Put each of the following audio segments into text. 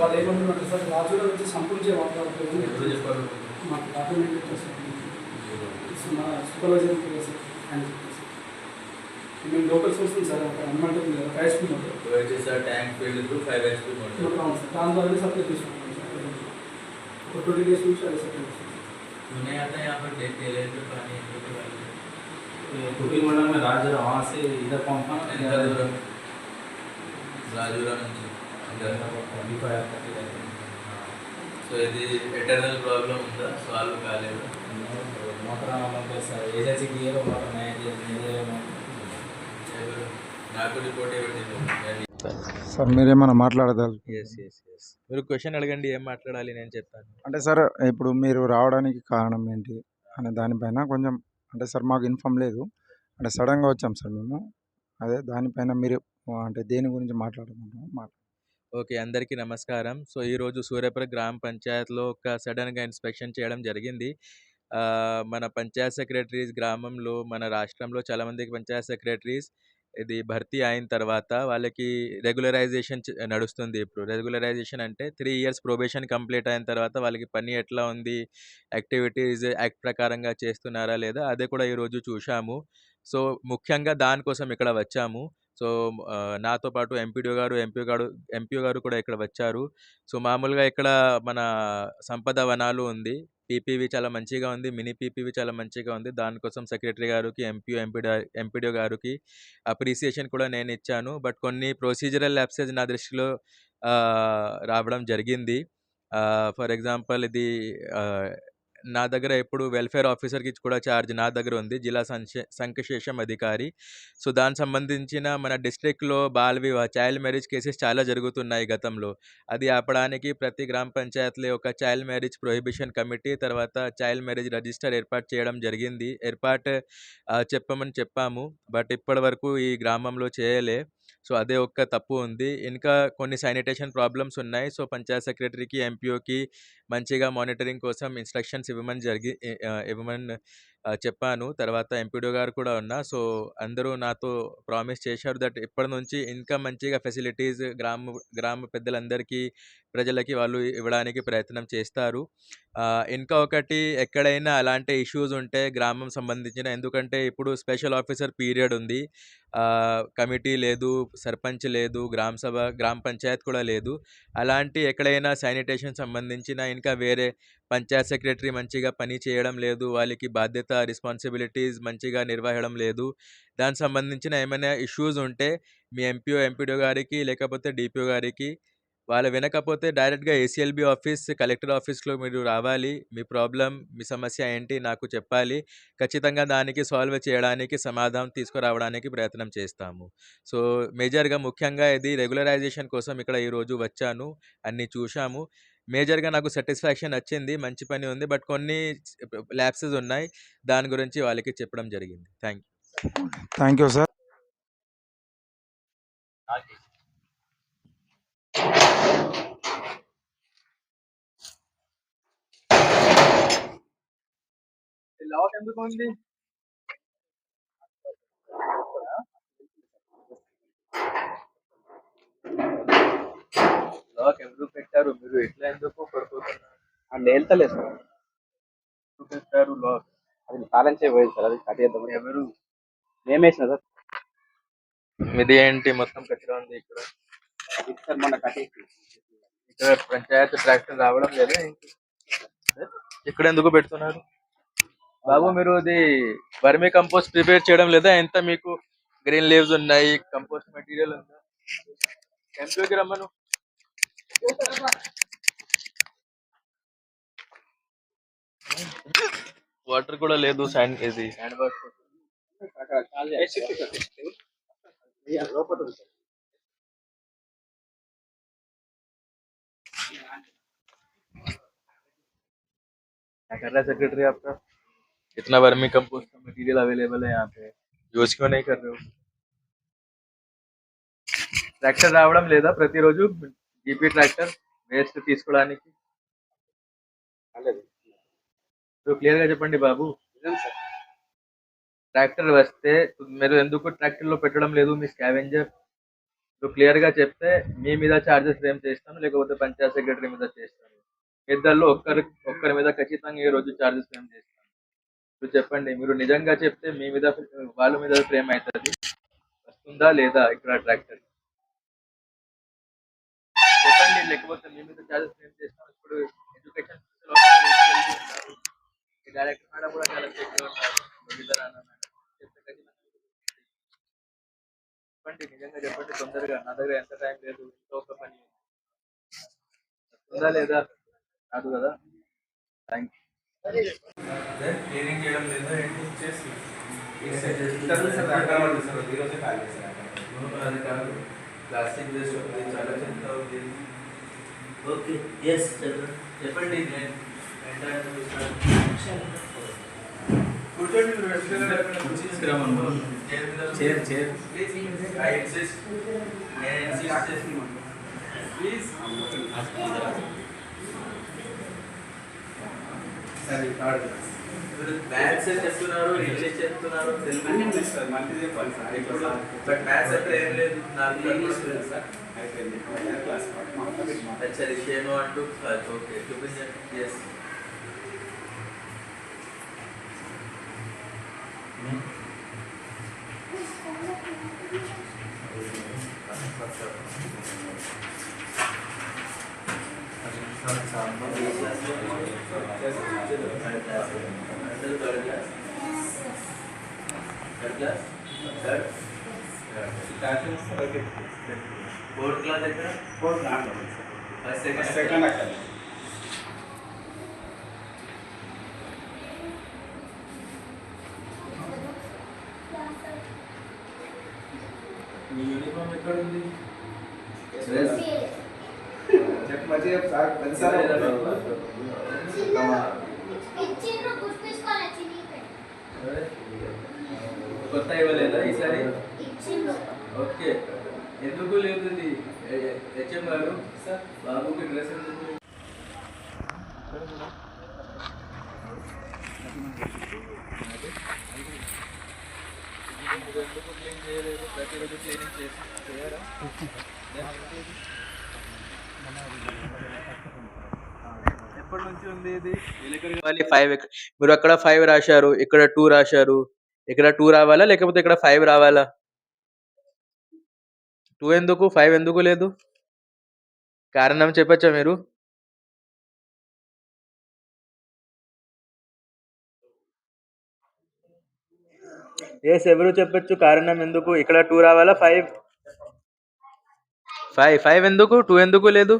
వాళ్ళు ఏమంటున్నారు సార్ రాజులో వచ్చి సంపూర్ణ ఎప్పుడు వాతావరణం చెప్పారు మాకు డాక్యుమెంట్ మా సూపర్వైజర్ సార్ ఆయన చెప్పారు సార్ మేము లోకల్ సోర్స్ ఉంది సార్ అక్కడ అనమాట ఉంది కదా price motor two HSR tank field to five HP motor అవును సార్ దాని ద్వారా సప్లై తీసుకుంటాం సార్ ఒక ట్వంటీ డేస్ నుంచి అదే సప్లై చేస్తాం सुने आता है यहाँ पर डेट ले लेते पानी के बारे में कुकिंग मंडल में राज वहाँ से इधर पहुँचना ఎంత దూరం రాజురా నుంచి ఇంకా ट्वेंटी फाइव थर्टी रहते సో ఇది ఎటర్నల్ ప్రాబ్లం ఉందా సాల్వ్ కాలేదు हैं मोटर ఏజెన్సీ దిగారు मोटर नया एजेंसी ఎవరు నాకు రిపోర్ట్ ఇవ్వండి సార్ మీరేమైనా మాట్లాడదాలు ఎస్ ఎస్ ఎస్ మీరు క్వశ్చన్ అడగండి ఏం మాట్లాడాలి నేను చెప్తాను అంటే సార్ ఇప్పుడు మీరు రావడానికి కారణం ఏంటి అనే దానిపైన కొంచెం అంటే సార్ మాకు ఇన్ఫామ్ లేదు అంటే సడన్గా వచ్చాం సార్ మేము అదే దానిపైన మీరు అంటే దేని గురించి మాట్లాడుకుంటాం మాట్లాడు ఓకే. అందరికీ నమస్కారం. సో ఈరోజు సూర్యాపురం గ్రామ పంచాయత్లో ఒక సడన్గా ఇన్స్పెక్షన్ చేయడం జరిగింది. మన పంచాయత్ సెక్రటరీస్ గ్రామంలో మన రాష్ట్రంలో చాలామందికి పంచాయత్ సెక్రటరీస్ ఇది భర్తీ అయిన తర్వాత వాళ్ళకి రెగ్యులరైజేషన్ నడుస్తుంది ఇప్పుడు. రెగ్యులరైజేషన్ అంటే త్రీ ఇయర్స్ ప్రొబేషన్ కంప్లీట్ అయిన తర్వాత వాళ్ళకి పని ఎట్లా ఉంది? యాక్టివిటీస్ యాక్ట్ ప్రకారంగా చేస్తున్నారా లేదా? అదే కూడా ఈరోజు చూశాము. సో ముఖ్యంగా దానికోసం ఇక్కడ వచ్చాము. సో నాతో పాటు ఎంపీడీఓ గారు ఎంపీ గారు ఎంపీ గారు కూడా ఇక్కడ వచ్చారు. సో మామూలుగా ఇక్కడ మన సంపద వనాలు ఉంది. పీపీవి చాలా మంచిగా ఉంది. మినీ పీపీవి చాలా మంచిగా ఉంది. దానికోసం సెక్రటరీ గారికి ఎంపీఓ ఎంపీడీ ఎంపీడీఓ గారికి అప్రిసియేషన్ కూడా నేను ఇచ్చాను. బట్ కొన్ని ప్రొసీజరల్ ల్యాప్సెస్ నా దృష్టిలో రావడం జరిగింది. ఫర్ ఎగ్జాంపుల్ ఇది నా దగ్గర ఎప్పుడు వెల్ఫేర్ ఆఫీసర్కి కూడా ఛార్జ్ నా దగ్గర ఉంది. జిల్లా సంక్షే సంక్షేషం అధికారి. సో దానికి సంబంధించిన మన డిస్ట్రిక్ట్లో బాల్ వివాహ చైల్డ్ మ్యారేజ్ కేసెస్ చాలా జరుగుతున్నాయి గతంలో. అది ఆపడానికి ప్రతి గ్రామ పంచాయతీలో ఒక చైల్డ్ మ్యారేజ్ ప్రొహిబిషన్ కమిటీ తర్వాత చైల్డ్ మ్యారేజ్ రిజిస్టర్ ఏర్పాటు చేయడం జరిగింది. ఏర్పాటు చెప్పమని చెప్పాము. బట్ ఇప్పటి వరకు ఈ గ్రామంలో చేయలే. సో అదే ఒక్క తప్పు ఉంది. ఇంకా కొన్ని శానిటేషన్ ప్రాబ్లమ్స్ ఉన్నాయి. సో పంచాయత్ సెక్రటరీకి ఎంపీఓకి మంచిగా మానిటరింగ్ కోసం ఇన్స్ట్రక్షన్స్ ఇవ్వమని జరిగి ఇవ్వమని చెప్పాను. తర్వాత ఎంపీడో గారు కూడా ఉన్నా. సో అందరూ నాతో ప్రామిస్ చేశారు దట్ ఇప్పటి నుంచి ఇంకా మంచిగా ఫెసిలిటీస్ గ్రామ గ్రామ పెద్దలందరికీ ప్రజలకి వాళ్ళు ఇవ్వడానికి ప్రయత్నం చేస్తారు. ఇంకా ఒకటి ఎక్కడైనా అలాంటి ఇష్యూస్ ఉంటే గ్రామం సంబంధించిన ఎందుకంటే ఇప్పుడు స్పెషల్ ఆఫీసర్ పీరియడ్ ఉంది. కమిటీ లేదు సర్పంచ్ లేదు గ్రామ సభ గ్రామ పంచాయత్ కూడా లేదు. అలాంటి ఎక్కడైనా శానిటేషన్ సంబంధించిన ఇంకా వేరే పంచాయత్ సెక్రటరీ మంచిగా పని చేయడం లేదు వాళ్ళకి బాధ్యత రెస్పాన్సిబిలిటీస్ మంచిగా నిర్వహించడం లేదు. దానికి సంబంధించిన ఏమైనా ఇష్యూస్ ఉంటే మీ ఎంపీఓ ఎంపీడీఓ గారికి లేకపోతే డిపిఓ గారికి వాళ్ళు వినకపోతే డైరెక్ట్గా ఏసీఎల్బి ఆఫీస్ కలెక్టర్ ఆఫీస్లో మీరు రావాలి. మీ ప్రాబ్లం మీ సమస్య ఏంటి నాకు చెప్పాలి. ఖచ్చితంగా దానికి సాల్వ్ చేయడానికి సమాధానం తీసుకురావడానికి ప్రయత్నం చేస్తాము. సో మేజర్గా ముఖ్యంగా ఇది రెగ్యులరైజేషన్ కోసం ఇక్కడ ఈరోజు వచ్చాను. అన్నీ చూశాము. మేజర్గా నాకు సాటిస్ఫాక్షన్ వచ్చింది మంచి పని ఉంది. బట్ కొన్ని ల్యాప్సెస్ ఉన్నాయి. దాని గురించి వాళ్ళకి చెప్పడం జరిగింది. Thank you. Thank you sir. Lock ఎందుకు ఉంది లాక్ ఎందుకు పెట్టారు? మీరు ఎట్లా ఎందుకు పడిపోతున్నారు? అండ్ వెళ్తలేదు సార్. ఎందుకు పెట్టారు లాక్ అది తాళం చేయబోయేది సార్ అది కట్టేద్దాం ఎవరు? మేమేసిన సార్. ఇది ఏంటి? మొత్తం కచ్చరా ఉంది ఇక్కడ. ఇది సార్ మొన్న కట్టేసి ఇక్కడ పంచాయత్ ట్రాక్టర్ రావడం లేదా ఇక్కడ ఎందుకు పెడుతున్నారు? బాబు మీరు ఇది వర్మీ కంపోస్ట్ ప్రిపేర్ చేయడం లేదా? ఎంత మీకు గ్రీన్ లీవ్స్ ఉన్నాయి కంపోస్ట్ మెటీరియల్ ఉందా? ఎంపీకి రమ్మను? వాటర్ కూడా లేదు శాండ్ ఇది హ్యాండ్ వాష్ అక్కడ కాల్ చేయాలి. ఇయ్య, లోపల ఉంది సార్. क्या कर रहा है सेक्रेटरी आपका इतना वर्मी कंपोस्ट का मटेरियल अवेलेबल है यहाँ पे యూజ్ క్యూ नहीं कर रहे हो ట్రాక్టర్ రావడం లేదా ప్రతిరోజు జీపీ ట్రాక్టర్ వేస్ట్ తీసుకోవడానికి. ఇప్పుడు క్లియర్గా చెప్పండి బాబు. ట్రాక్టర్ వస్తే మీరు ఎందుకు ట్రాక్టర్లో పెట్టడం లేదు మీ స్కావెంజర్? నువ్వు క్లియర్గా చెప్తే మీ మీద ఛార్జెస్ ఏం చేస్తాను? లేకపోతే పంచాయత్ సెక్రటరీ మీద చేస్తాను. ఇద్దరిలో ఒక్కరి ఒక్కరి మీద ఖచ్చితంగా ఈ రోజు ఛార్జెస్ ఏం చేస్తాను? ఇప్పుడు చెప్పండి మీరు నిజంగా చెప్తే మీ మీద వాళ్ళ మీద ప్రేమ అవుతుంది? వస్తుందా లేదా ఇక్కడ ట్రాక్టర్? లేకపోతే మీ మీద ఛార్జెస్ ఏం చేస్తాం. ఇప్పుడు ఎడ్యుకేషన్ డైరెక్టర్ మేడం కూడా చాలా చెప్తే ఖచ్చితంగా చెప్పండి. నిజంగా చెప్పండి. తొందరగా నా దగ్గర ఎంత టైం లేదు. ఇంకో ఒక పని వస్తుందా లేదా? కాదు కదా? థ్యాంక్ క్లీనింగ్ చేయడం లేదా. ఏంటి? చేసి. అది కాదు. ప్లాస్టిక్ వేస్ట్ ఉంది చాలా ఉంది Okay. Yes, children. Definitely then. Entire to start. Couldn't you rescue Grandma? Chair, chair. Please, I insist. I insist. Please. సరే థర్డ్ క్లాస్ మ్యాథ్స్ చెప్తున్నారు ఇంగ్లీష్ చెప్తున్నారు తెలుగు ఇంగ్లీష్ సార్ మంచి చెప్పాలి సార్. ఇప్పుడు అంటే ఏం లేదు. నాకు ఇంగ్లీష్ సార్ అయితే క్లాస్ ఓకే చూపించండి. ఎస్ ఫోర్త్ క్లాస్ ఎక్కడ ఫోర్త్ దాంట్లో ఉంది సార్ ఫస్ట్ సెకండ్ సెకండ్ అక్కడ మీ యూనిఫామ్ ఎక్కడ ఉంది చెప్పు మంచిగా చెప్పు సార్ ప్రతిసారి కొత్త ఇవ్వలేదా ఈసారి? ఓకే. ఎందుకు లేదు హెచ్ఎం గారు? బాబుకి డ్రెస్ ఎందుకు ఎందుకు క్లీన్ చేయలేదు ప్రతిరోజు క్లీనింగ్ చేసి చేయరా ఎప్పటి నుంచి ఉంది ఇది? ఫైవ్ మీరు అక్కడ ఫైవ్ రాశారు ఇక్కడ టూ రాశారు. ఇక్కడ టూ రావాలా? లేకపోతే ఇక్కడ ఫైవ్ రావాలా? టూ ఎందుకు? ఫైవ్ ఎందుకు లేదు? కారణం చెప్పచ్చా మీరు? ఎస్ ఎవరు చెప్పచ్చు? కారణం ఎందుకు? ఇక్కడ టూ రావాలా? ఫైవ్ ఫైవ్ ఫైవ్ ఎందుకు? టూ ఎందుకు లేదు?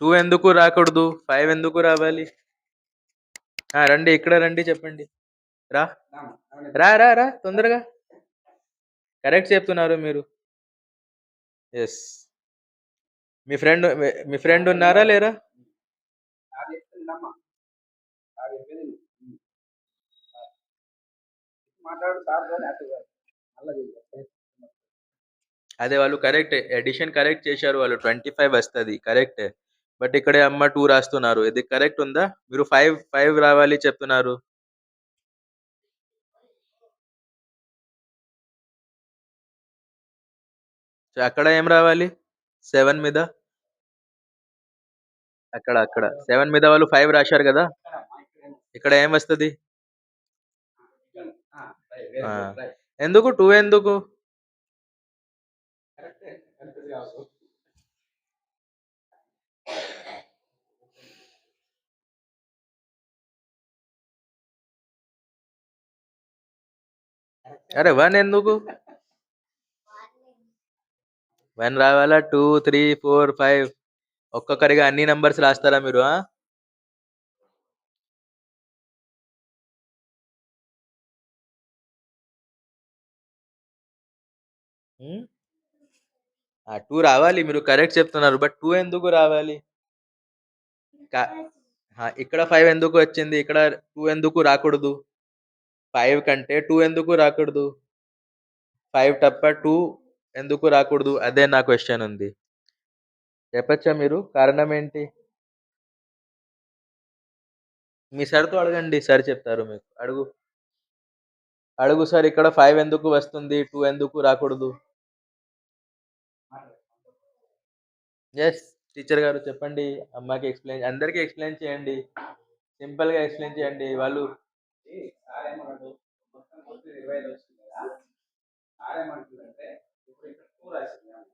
టూ ఎందుకు రాకూడదు? ఫైవ్ ఎందుకు రావాలి? రండి ఇక్కడ రండి చెప్పండి. రా. రా రా రా తొందరగా. కరెక్ట్ చెప్తున్నారు మీరు. ఎస్ మీ ఫ్రెండ్ మీ ఫ్రెండ్ ఉన్నారా లేరా. అదే వాళ్ళు కరెక్ట్. ఎడిషన్ కరెక్ట్ చేశారు వాళ్ళు. ట్వంటీ ఫైవ్ వస్తుంది. కరెక్ట్. బట్ ఇక్కడే అమ్మ టూ రాస్తున్నారు. ఇది కరెక్ట్ ఉందా? మీరు ఫైవ్ ఫైవ్ రావాలి చెప్తున్నారు. అక్కడ ఏం రావాలి? సెవెన్ మీద? అక్కడ అక్కడ. సెవెన్ మీద వాళ్ళు ఫైవ్ రాశారు కదా? ఇక్కడ ఏం వస్తుంది? ఎందుకు? టూ ఎందుకు? అరే వన్ ఎందుకు? వన్ రావాలా? Two three four five. ఒక్కొక్కరిగా అన్ని నంబర్స్ రాస్తారా మీరు ఆ? టూ రావాలి మీరు కరెక్ట్ చెప్తున్నారు బట్ టూ ఎందుకు రావాలి? కా- ఇక్కడ ఫైవ్ ఎందుకు వచ్చింది? ఇక్కడ టూ ఎందుకు రాకూడదు? ఫైవ్ కంటే టూ ఎందుకు రాకూడదు? ఫైవ్ తప్ప టూ ఎందుకు రాకూడదు? అదే నా క్వశ్చన్ ఉంది. చెప్పచ్చా మీరు? కారణం ఏంటి? మీ సార్తో అడగండి. సార్ చెప్తారు మీకు. అడుగు. అడుగు సార్ ఇక్కడ ఫైవ్ ఎందుకు వస్తుంది? టూ ఎందుకు రాకూడదు? ఎస్ టీచర్ గారు చెప్పండి. అమ్మాకి ఎక్స్ప్లెయిన్ అందరికీ ఎక్స్ప్లెయిన్ చేయండి. సింపుల్గా ఎక్స్ప్లెయిన్ చేయండి. వాళ్ళు ఆరేమన్నాడు మొత్తం కొట్టి ఇరవై ఐదు వచ్చింది కదా ఆరేమంటుందంటే ఇప్పుడు ఇక్కడ టూ రాసింది ఆమె.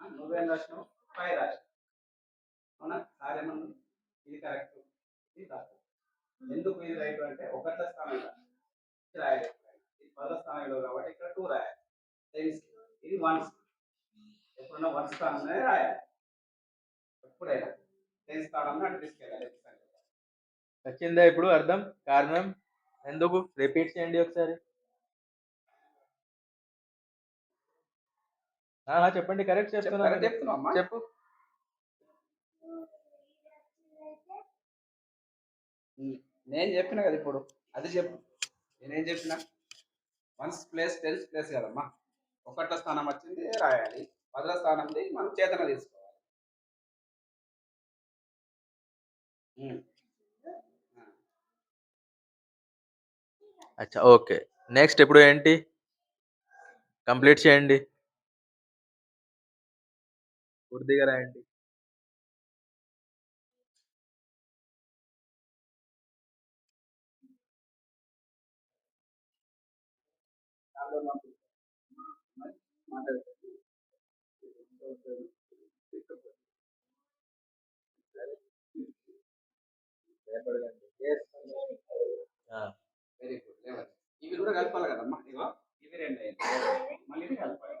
ఆ, నువ్వేం రాసినావు? ఫైవ్ రాసినావు. అవునా? ఆరేమన్నా ఇది కరెక్ట్ ఇది తప్పు. ఎందుకు ఇది రైట్ అంటే ఒకట్ల స్థానంలో ఇది రాయలేదు ఇది పదో స్థానంలో కాబట్టి ఇక్కడ టూ రాయాలి. Tens. ఇది వన్స్ ఎప్పుడన్నా వన్ స్థానంలోనే రాయాలి. ఎప్పుడైనా. టెన్ స్థానంలో అంటే తీసుకెళ్ళాలి. వచ్చిందా ఇప్పుడు? అర్థం? కారణం? ఎందుకు? రిపీట్ చేయండి ఒకసారి. చెప్పండి. కరెక్ట్ అమ్మా. చెప్పు. నేను చెప్పిన కదా ఇప్పుడు. అది చెప్పు. నేనేం చెప్పిన? వన్స్ ప్లేస్ టెన్స్ ప్లేస్ కదమ్మా. ఒకట్ల స్థానం వచ్చింది రాయాలి. పదల స్థానంది మనం చేతన తీసుకోవాలి. అచ్చా ఓకే. నెక్స్ట్ ఇప్పుడు ఏంటి? కంప్లీట్ చేయండి. పూర్తిగా రాయండి. Very good. లెవెన్ ఇవి కూడా కలపాలి కదమ్మా. ఇవో ఇవి రెండు అయ్యింది మళ్ళీ ఇది కలపాలి.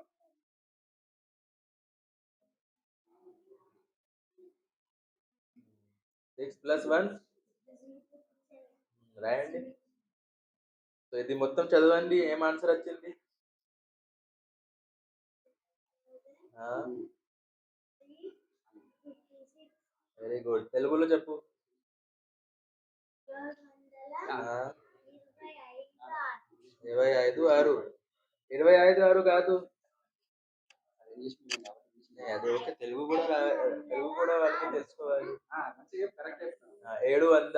సిక్స్ ప్లస్ వన్ రాయండి. సో ఇది మొత్తం చదవండి ఏం ఆన్సర్ వచ్చింది? వెరీ గుడ్ తెలుగులో చెప్పు. ఆ, ఇరవై ఐదు ఆరు. ఇరవై ఐదు ఆరు కాదు. అది ఇంగ్లీష్ మీడియం కాబట్టి ఇంగ్లీష్ ఏ, అది ఓకే తెలుగు కూడా తెలుగు కూడా వాళ్ళకి తెలుసుకోవాలి. ఆ, మంచిగా కరెక్ట్ చెప్తాను ఆ, ఏడు వంద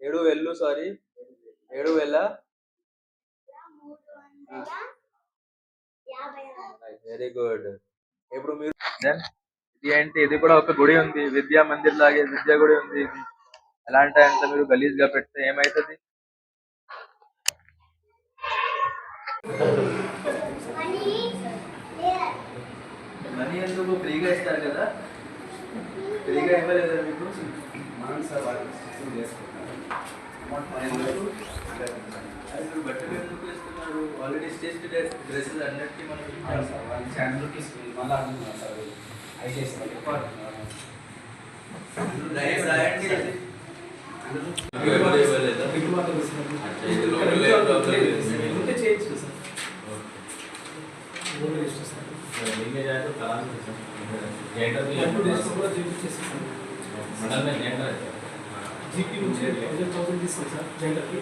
ఏడు వెళ్ళు సారీ. ఏడు వేల వెరీ గుడ్ ఇప్పుడు మీరు దెన్ ఇది ఏంటి? ఇది కూడా ఒక గుడి ఉంది. విద్యా మందిర్ లాగే విద్యా గుడి ఉంది. ఎలాంటి అంటే మీరు గలీజ్గా పెడితే ఏమైతుంది? మనీ ఎందుకు ఫ్రీగా ఇస్తారు కదా ఫ్రీగా ఇవ్వలేదా మీకు మనం సార్ వాళ్ళు సిస్టమ్ చేసుకుంటారు అమౌంట్ మనం ఎందుకు? అది మీరు బట్టలు ఎందుకు ఇస్తున్నారు ఆల్రెడీ స్టేజ్ డ్రెస్సెస్ అన్నిటికీ మనం అవును ఇచ్చాం. సార్ వాళ్ళు సెవెన్ రూపీస్ మళ్ళీ అంటున్నారు సార్ ఐసీఎస్ ఎక్కువ అంటున్నారు. రాయండి, రాయండి జెండర్కి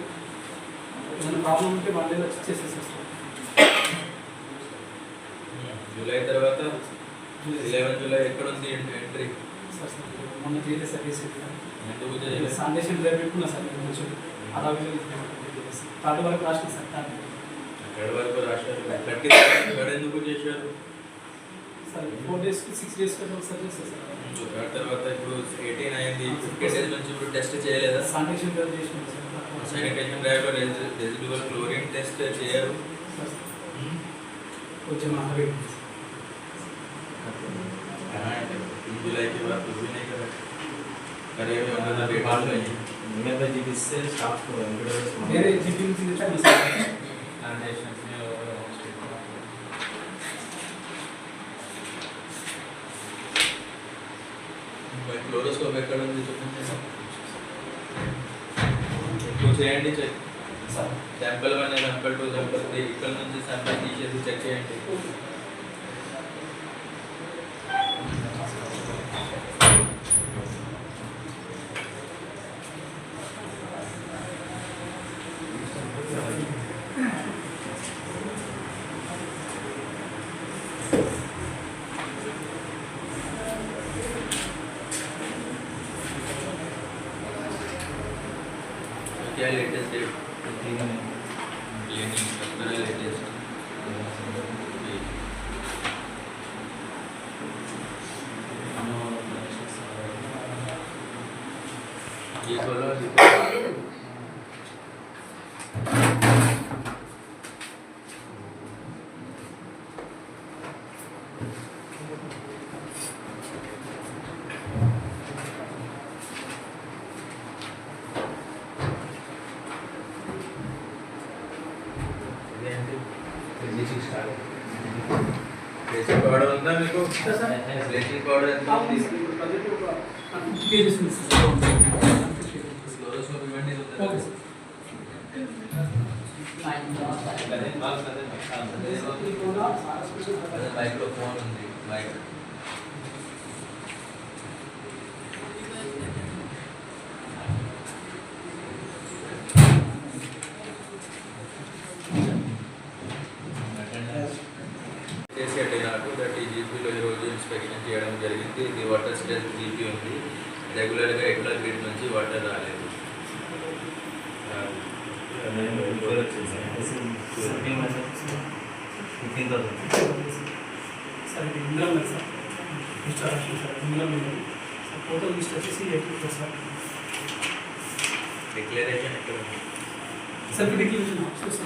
ఏమైనా ప్రాబ్లం ఉంటే డేలో వచ్చి చేసేస్తాం సార్. జూలై తర్వాత ఇలెవెన్ జూలై ఎక్కడ ఉంది ఎంట్రీ సార్ సార్ మొన్న చేయలేదు సార్ చేయలేదు? సందేశం డ్రైవ్ పెట్టుకున్నా సార్ నేను కొంచెం అలా థర్డ్ వరకు రాసిన సార్ థర్డ్ వరకు. రాశారు. ఎందుకు చేశారు? సార్ ఫోర్ డేస్కి సిక్స్ డేస్ ఒకసారి చేస్తాను సార్. తర్వాత ఇప్పుడు ఎయిటీన్ అయింది. ఫిఫ్టీన్ డేస్ నుంచి ఇప్పుడు టెస్ట్ చేయలేదా? శానిటేషన్ డ్రైవ్ చేసినాం sir. suicide engagement drive or residual chlorine test there कुछ महावीर जुलाई के बाद कुछ भी नहीं करा करे हुए उनका तो बेकार नहीं मैं तो जीपी से स्टाफ को एंबुलेंस मेरे जीपी से कितना मिस है फाउंडेशन में और हॉस्पिटल में क्लोरोस्कोप एकेडमी तो చేయండి check. Sir sample one sample two sample three ఇక్కడ నుంచి శాంపుల్ తీసేసి చెక్ చేయండి. ఈవినింగ్ తొందరగా లేటెస్ట్ బ్లీచింగ్ పౌడర్ ఉందా మీకు బ్లీచింగ్ పౌడర్ ఎంత ఉంది సార్ ఇది ఇందులో ఉంది సార్ మిస్టర్ అశ్విన్ సార్ ఇందులో ఉంది సార్ టోటల్ లిస్ట్ వచ్చేసి ఎయిట్ రూపీస్ సార్ డిక్లరేషన్ ఎక్కడ ఉంది సార్ మీ declaration office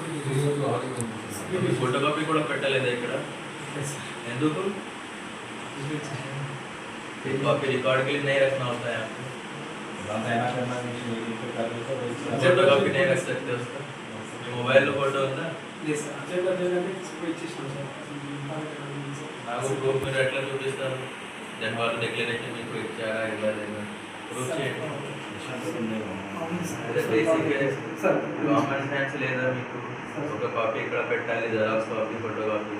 sir photo copy కూడా పెట్టలేదా ఇక్కడ ఎందుకు कॉपी रिकॉर्ड के लिए नहीं रखना होता है आपको फोटो कॉपी नहीं रख सकते उसका मोबाइल లో ఫోటో ఉందా లేదు సార్ అజెండా లేదంటే పోయి ఇచ్చేసాను సార్ నాకు ప్రూఫ్ మీరు ఎట్లా చూపిస్తారు. దాని వాళ్ళు డిక్లరేషన్ మీకు ఇచ్చారా ఇవ్వలేదు ప్రూఫ్ చేయండి. అదే బేసిక్ సార్ కామన్ సెన్స్ లేదా మీకు ఒక కాపీ ఇక్కడ పెట్టాలి xerox copy photo copy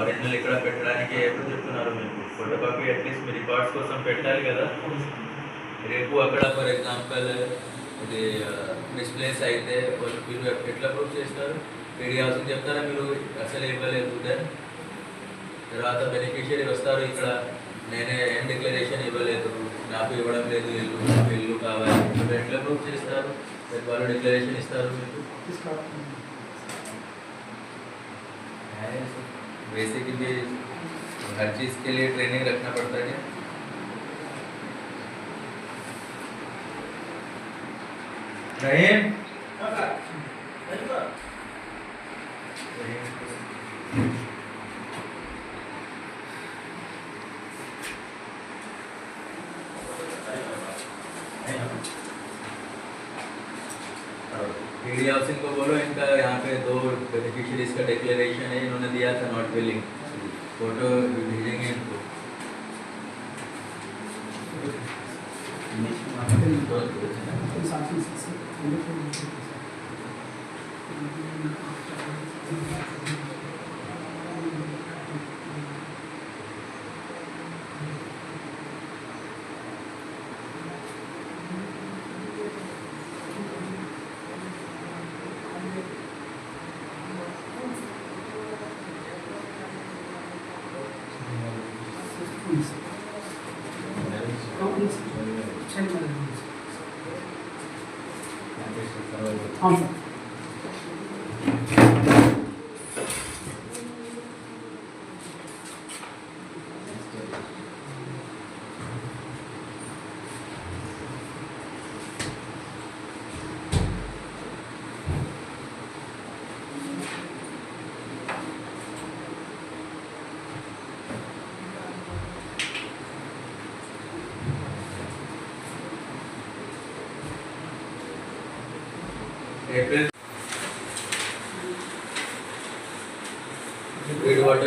original ఇక్కడ పెట్టడానికి ఎప్పుడు చెప్తున్నారు మీకు ఫోటో కాపీ అట్లీస్ట్ మీ రికార్డ్స్ కోసం పెట్టాలి కదా. రేపు అక్కడ ఫర్ ఎగ్జాంపుల్ ఇది మిస్ప్లేస్ అయితే వాళ్ళు మీరు ఎట్లా ప్రూఫ్ చేస్తారు? పీడీ హౌసింగ్ చెప్తారా మీరు అసలు ఇవ్వలేదు దెన్ తర్వాత బెనిఫిషియరీ వస్తారు ఇక్కడ నేనే ఏం డిక్లరేషన్ ఇవ్వలేదు నాకు ఇవ్వడం లేదు ఇల్లు నాకు ఇల్లు కావాలి మీరు ఎట్లా ప్రూఫ్ చేస్తారు then వాళ్ళు డిక్లరేషన్ ఇస్తారు మీకు बेसिकली हर चीज़ के लिए ट्रेनिंग रखना पड़ता है क्या पे लिंक फ़ोटो भेजेंगे इनको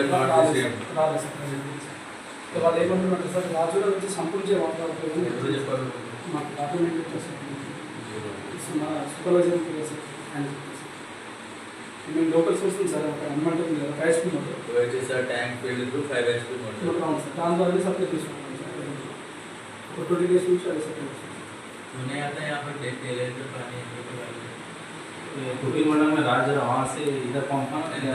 Grid water not received. రాలేదు సార్ ప్రజెంట్ సార్ వాళ్ళు ఏమంటున్నారు సార్ రాజులో వచ్చి సంపూర్ణ ఎప్పుడు వాతావరణం చెప్పారు మాకు డాక్యుమెంట్ వచ్చేసి మన సూపర్వైజర్ సార్ ఆయన మేము లోకల్ సోర్స్ ఉంది సార్ అక్కడ అనమాట ఉంది కదా ప్రైస్ ఉంటుంది which is a tank filled through 5 HP motor. అవును సార్ దాని ద్వారా సప్లై తీసుకుంటాం సార్ ఒక ట్వంటీ డేస్ నుంచి అది సప్లై చేస్తాం सुने आता है यहाँ पर देख के ले तो पानी है तो वाले कुकिंग मंडल में राज वहाँ से इधर पंप ఎంత